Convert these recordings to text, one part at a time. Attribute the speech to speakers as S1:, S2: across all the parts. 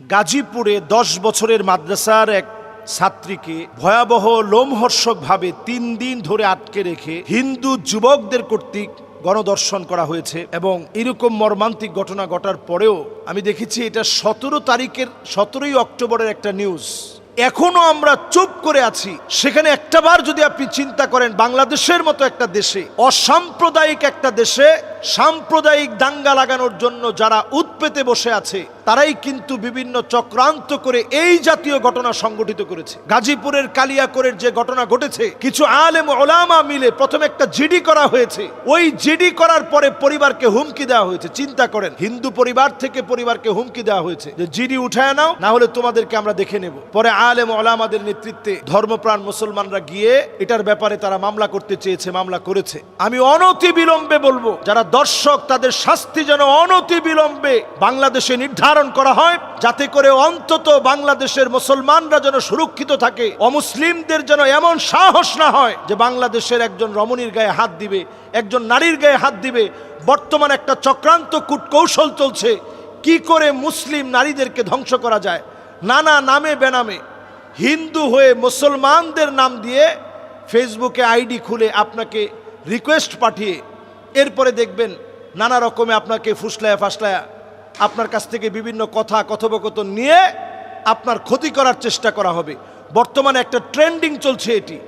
S1: গাজীপুরে দশ বছরের মাদ্রাসার এক ছাত্রীকে ভয়াবহ লোমহর্ষকভাবে তিন দিন ধরে আটকে রেখে হিন্দু যুবকদের কর্তৃক গণদর্শন করা হয়েছে এবং এরকম মর্মান্তিক ঘটনা ঘটার পরেও আমি দেখেছি এটা সতেরো তারিখের সতেরোই অক্টোবরের একটা নিউজ। এখনও আমরা চুপ করে আছি। সেখানে একটাবার যদি আপনি চিন্তা করেন, বাংলাদেশের মতো একটা দেশে, অসাম্প্রদায়িক একটা দেশে সাম্প্রদায়িক দাঙ্গা লাগানোর জন্য যারা উৎপেতে বসে আছে তারাই কিন্তু বিভিন্ন চক্রান্ত করে এই জাতীয় ঘটনা সংগঠিত করেছে। গাজীপুরের কালিয়াকোরের যে ঘটনা ঘটেছে, কিছু আলেম ওলামা মিলে প্রথমে একটা জিডি করা হয়েছে। ওই জিডি করার পরে পরিবারকে হুমকি দেওয়া হয়েছে। চিন্তা করেন, হিন্দু পরিবার থেকে পরিবারকে হুমকি দেওয়া হয়েছে যে, জিডি উঠায় নাও না হলে তোমাদেরকে আমরা দেখে নেব। পরে আলেম ওলামাদের নেতৃত্বে ধর্মপ্রাণ মুসলমানরা গিয়ে এটার ব্যাপারে তারা মামলা করতে চেয়েছে, মামলা করেছে। আমি অনতি বিলম্বে বলব, যারা দর্শক, তাদের শাস্তি যেন অনতি বিলম্বে বাংলাদেশে নির্ধারণ করা হয় যাতে করে অন্তত বাংলাদেশের মুসলমানরা যেন সুরক্ষিত থাকে। অমুসলিমদের যেন এমন সাহস না হয় যে বাংলাদেশের একজন রমণীর গায়ে হাত দিবে, একজন নারীর গায়ে হাত দিবে। বর্তমান একটা চক্রান্ত কূটকৌশল চলছে। কি করে মুসলিম নারীদেরকে ধ্বংস করা যায়? নানা নামে বেনামে। হিন্দু হয়ে মুসলমানদের নাম দিয়ে ফেসবুকে আইডি খুলে আপনাকে রিকোয়েস্ট পাঠিয়ে, এরপরে দেখবেন নানা রকমে আপনাকে ফুসলায়া ফাসলায়া আপনার কাছ থেকে বিভিন্ন কথা, কথোপকথন নিয়ে আপনার ক্ষতি করার চেষ্টা করা হবে। বর্তমানে একটা ট্রেন্ডিং চলছে এটি।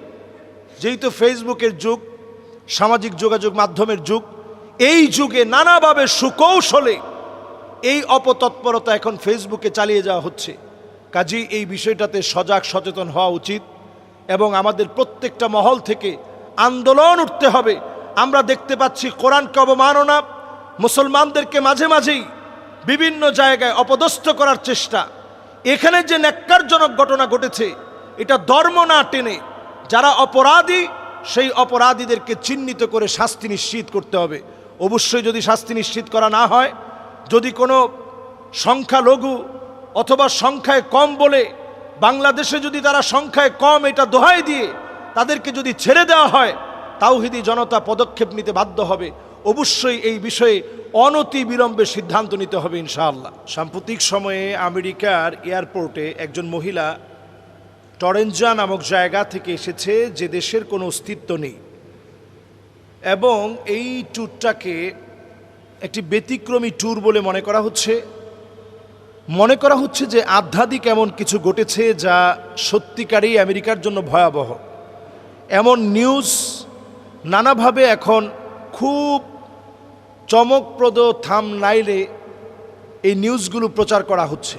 S1: যেহেতু ফেসবুকের যুগ, সামাজিক যোগাযোগ মাধ্যমের যুগ, এই যুগে নানাভাবে সুকৌশলে এই অপতৎপরতা এখন ফেসবুকে চালিয়ে যাওয়া হচ্ছে। কাজেই এই বিষয়টাতে সজাগ, সচেতন হওয়া উচিত এবং আমাদের প্রত্যেকটা মহল থেকে আন্দোলন উঠতে হবে। আমরা দেখতে পাচ্ছি কোরআনকে অবমাননা, মুসলমানদেরকে মাঝে মাঝেই বিভিন্ন জায়গায় অপদস্থ করার চেষ্টা। এখানে যে ন্যাক্কারজনক ঘটনা ঘটেছে, এটা ধর্ম না টেনে যারা অপরাধী, সেই অপরাধীদেরকে চিহ্নিত করে শাস্তি নিশ্চিত করতে হবে। অবশ্যই যদি শাস্তি নিশ্চিত করা না হয়, যদি কোনো সংখ্যালঘু অথবা সংখ্যায় কম বলে, বাংলাদেশে যদি তারা সংখ্যায় কম এটা দোহাই দিয়ে তাদেরকে যদি ছেড়ে দেওয়া হয়, তাওহিদি জনতা পদক্ষেপ নিতে বাধ্য হবে। অবশ্যই এই বিষয়ে অনতি বিলম্বে সিদ্ধান্ত নিতে হবে ইনশাআল্লাহ। সাম্প্রতিক সময়ে আমেরিকার এয়ারপোর্টে একজন মহিলা টরেঞ্জা নামক জায়গা থেকে এসেছে যে দেশের কোনো অস্তিত্ব নেই। এবং এই ট্যুরটাকে একটি ব্যতিক্রমী ট্যুর বলে মনে করা হচ্ছে। মনে করা হচ্ছে যে আধ্যাত্মিক এমন কিছু ঘটেছে যা সত্যিকারই আমেরিকার জন্য ভয়াবহ। এমন নিউজ নানাভাবে এখন খুব চমকপ্রদ থাম নাইলে এই নিউজগুলো প্রচার করা হচ্ছে।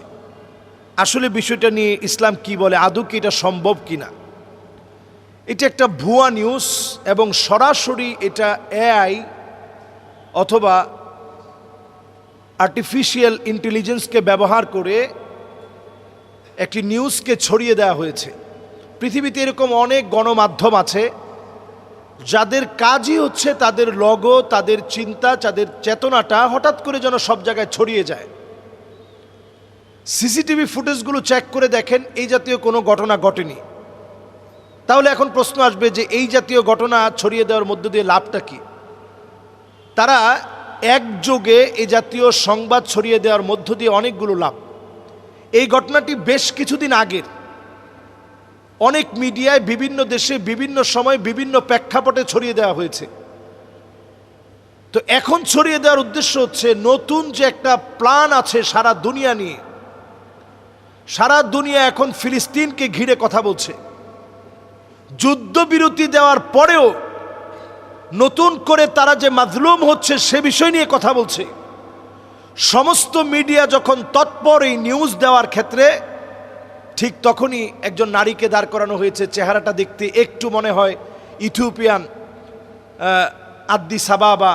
S1: আসলে বিষয়টা নিয়ে ইসলাম কি বলে, আদৌ কি এটা সম্ভব কিনা? এটা একটা ভুয়া নিউজ এবং সরাসরি এটা এআই অথবা আর্টিফিশিয়াল ইন্টেলিজেন্সকে ব্যবহার করে একটি নিউজকে ছড়িয়ে দেওয়া হয়েছে। পৃথিবীতে এরকম অনেক গণমাধ্যম আছে যাদের কাজই হচ্ছে তাদের লগো, তাদের চিন্তা, তাদের চেতনাটা হঠাৎ করে যেন সব জায়গায় ছড়িয়ে যায়। সিসিটিভি ফুটেজগুলো চেক করে দেখেন, এই জাতীয় কোনো ঘটনা ঘটেনি। তাহলে এখন প্রশ্ন আসবে যে এই জাতীয় ঘটনা ছড়িয়ে দেওয়ার মধ্য দিয়ে লাভটা কি? তারা একযোগে এই জাতীয় সংবাদ ছড়িয়ে দেওয়ার মধ্য দিয়ে অনেকগুলো লাভ। এই ঘটনাটি বেশ কিছুদিন আগের। অনেক মিডিয়ায় বিভিন্ন দেশে, বিভিন্ন সময় বিভিন্ন প্রেক্ষাপটে ছড়িয়ে দেওয়া হয়েছে। তো এখন ছড়িয়ে দেওয়ার উদ্দেশ্য হচ্ছে নতুন যে একটা প্ল্যান আছে সারা দুনিয়া নিয়ে। সারা দুনিয়া এখন ফিলিস্তিনকে ঘিরে কথা বলছে। যুদ্ধবিরতি দেওয়ার পরেও নতুন করে তারা যে মাজলুম হচ্ছে সে বিষয় নিয়ে কথা বলছে। সমস্ত মিডিয়া যখন তৎপর এই নিউজ দেওয়ার ক্ষেত্রে ঠিক তখনই একজন নারীকে দাঁড় করানো হয়েছে। চেহারাটা দেখতে একটু মনে হয় ইথিওপিয়ান আদ্দি সাবাবা,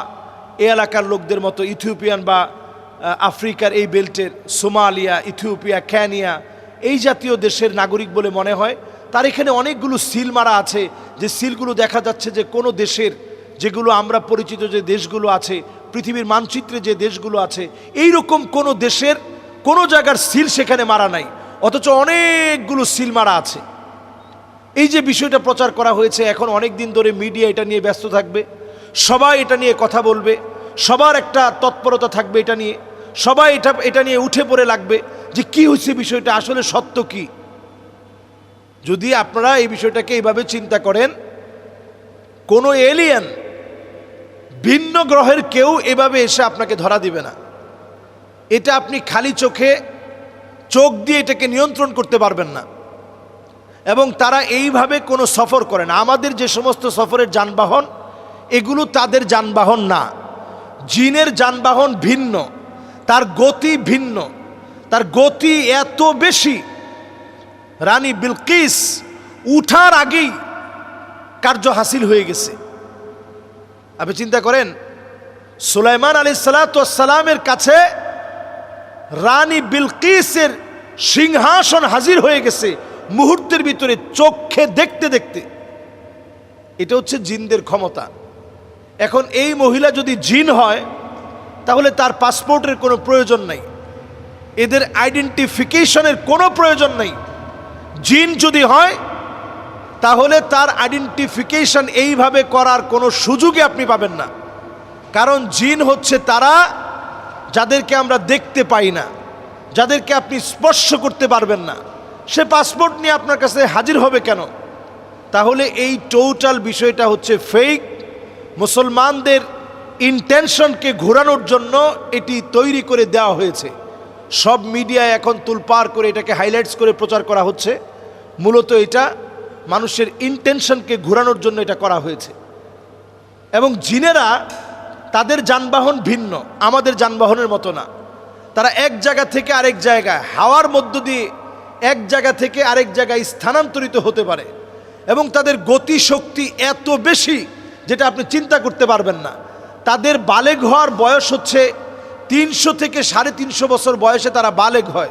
S1: এ এলাকার লোকদের মতো ইথিওপিয়ান বা আফ্রিকার এই বেল্টের, সোমালিয়া, ইথিওপিয়া ক্যানিয়া এই জাতীয় দেশের নাগরিক বলে মনে হয়। তার এখানে অনেকগুলো সিল মারা আছে। যে সিলগুলো দেখা যাচ্ছে যে কোনো দেশের যেগুলো আমরা পরিচিত যে দেশগুলো আছে, পৃথিবীর মানচিত্রে যে দেশগুলো আছে এই রকম কোনো দেশের কোনো জায়গার সিল সেখানে মারা নাই। অথচ অনেকগুলো সিলমারা আছে। এই যে বিষয়টা প্রচার করা হয়েছে, এখন অনেক দিন ধরে মিডিয়া এটা নিয়ে ব্যস্ত থাকবে, সবাই এটা নিয়ে কথা বলবে, সবার একটা তৎপরতা থাকবে এটা নিয়ে, সবাই এটা এটা নিয়ে উঠে পড়ে লাগবে যে কি হয়েছে বিষয়টা, আসলে সত্য কি? যদি আপনারা এই বিষয়টাকে এইভাবে চিন্তা করেন, কোনো এলিয়েন ভিন্ন গ্রহের কেউ এভাবে এসে আপনাকে ধরা দিবে না। এটা আপনি খালি চোখে চোখ দিয়ে এটাকে নিয়ন্ত্রণ করতে পারবেন না। এবং তারা এইভাবে কোনো সফর করে না। আমাদের যে সমস্ত সফরের যানবাহন, এগুলো তাদের যানবাহন না। জিনের যানবাহন ভিন্ন, তার গতি ভিন্ন, তার গতি এত বেশি। রানী বিলকিস উঠার আগেই কার্য হাসিল হয়ে গেছে। আপনি চিন্তা করেন, সুলাইমান আলী সালাতামের কাছে রানী বিলকিসের সিংহাসন হাজির হয়ে গেছে মুহূর্তের ভিতরে চোখে দেখতে দেখতে। এটা হচ্ছে জিনদের ক্ষমতা। এখন এই মহিলা যদি জিন হয়, তাহলে তার পাসপোর্টের কোনো প্রয়োজন নাই। এদের আইডেন্টিফিকেশনের কোনো প্রয়োজন নেই। জিন যদি হয়, তাহলে তার আইডেন্টিফিকেশন এইভাবে করার কোনো সুযোগই আপনি পাবেন না। কারণ জিন হচ্ছে তারা যাদেরকে আমরা দেখতে পাই না। যাদেরকে আপনি স্পর্শ করতে পারবেন না, সে পাসপোর্ট নিয়ে আপনার কাছে হাজির হবে কেন? তাহলে এই টোটাল বিষয়টা হচ্ছে ফেক মুসলমানদের ইন্টেনশনকে ঘোরানোর জন্য এটি তৈরি করে দেওয়া হয়েছে। সব মিডিয়ায় এখন তুলপার করে এটাকে হাইলাইটস করে প্রচার করা হচ্ছে। মূলত এটা মানুষের ইন্টেনশনকে ঘোরানোর জন্য এটা করা হয়েছে। এবং জিনেরা তাদের যানবাহন ভিন্ন, আমাদের যানবাহনের মতো না। তারা এক জায়গা থেকে আরেক জায়গায়, হাওয়ার মধ্য দিয়ে এক জায়গা থেকে আরেক জায়গায় স্থানান্তরিত হতে পারে। এবং তাদের গতি শক্তি এত বেশি যেটা আপনি চিন্তা করতে পারবেন না। তাদের বালেগ হওয়ার বয়স হচ্ছে তিনশো থেকে সাড়ে তিনশো বছর বয়সে তারা বালেগ হয়।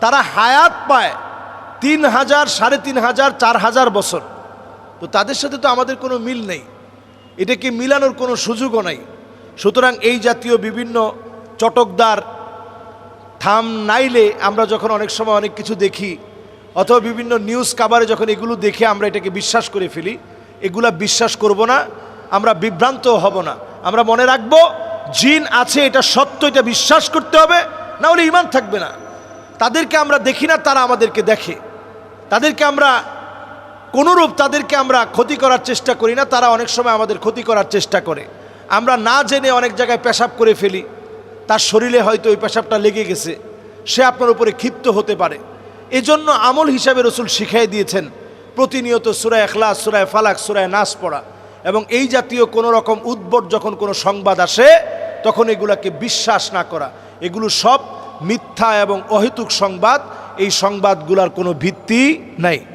S1: তারা হায়াত পায় তিন হাজার, সাড়ে তিন হাজার, চার হাজার বছর। তো তাদের সাথে তো আমাদের কোনো মিল নেই। এটাকে মিলানোর কোনো সুযোগও নাই। সুতরাং এই জাতীয় বিভিন্ন চটকদার থাম নাইলে আমরা যখন অনেক সময় অনেক কিছু দেখি, অথবা বিভিন্ন নিউজ কাভারে যখন এগুলো দেখে আমরা এটাকে বিশ্বাস করে ফেলি, এগুলা বিশ্বাস করব না, আমরা বিভ্রান্ত হব না। আমরা মনে রাখব, জিন আছে, এটা সত্য, এটা বিশ্বাস করতে হবে, না হলে ইমান থাকবে না। তাদেরকে আমরা দেখি না, তারা আমাদেরকে দেখে। তাদেরকে আমরা কোনোরূপ তাদেরকে আমরা ক্ষতি করার চেষ্টা করি না, তারা অনেক সময় আমাদের ক্ষতি করার চেষ্টা করে। আমরা না জেনে অনেক জায়গায় পেশাব করে ফেলি। তার শরীরে হয়তো ওই পেশাবটা লেগে গেছে। সে আপনার উপরে ক্ষিপ্ত হতে পারে। এজন্য আমল হিসাবে রসুল শিখাই দিয়েছেন, প্রতিনিয়ত সুরায় এখলাস সুরায় ফালাক সুরায় নাচ পড়া। এবং এই জাতীয় কোনো রকম উদ্ভট যখন কোনো সংবাদ আসে, তখন এগুলাকে বিশ্বাস না করা। এগুলো সব মিথ্যা এবং অহেতুক সংবাদ। এই সংবাদগুলার কোনো ভিত্তি নাই।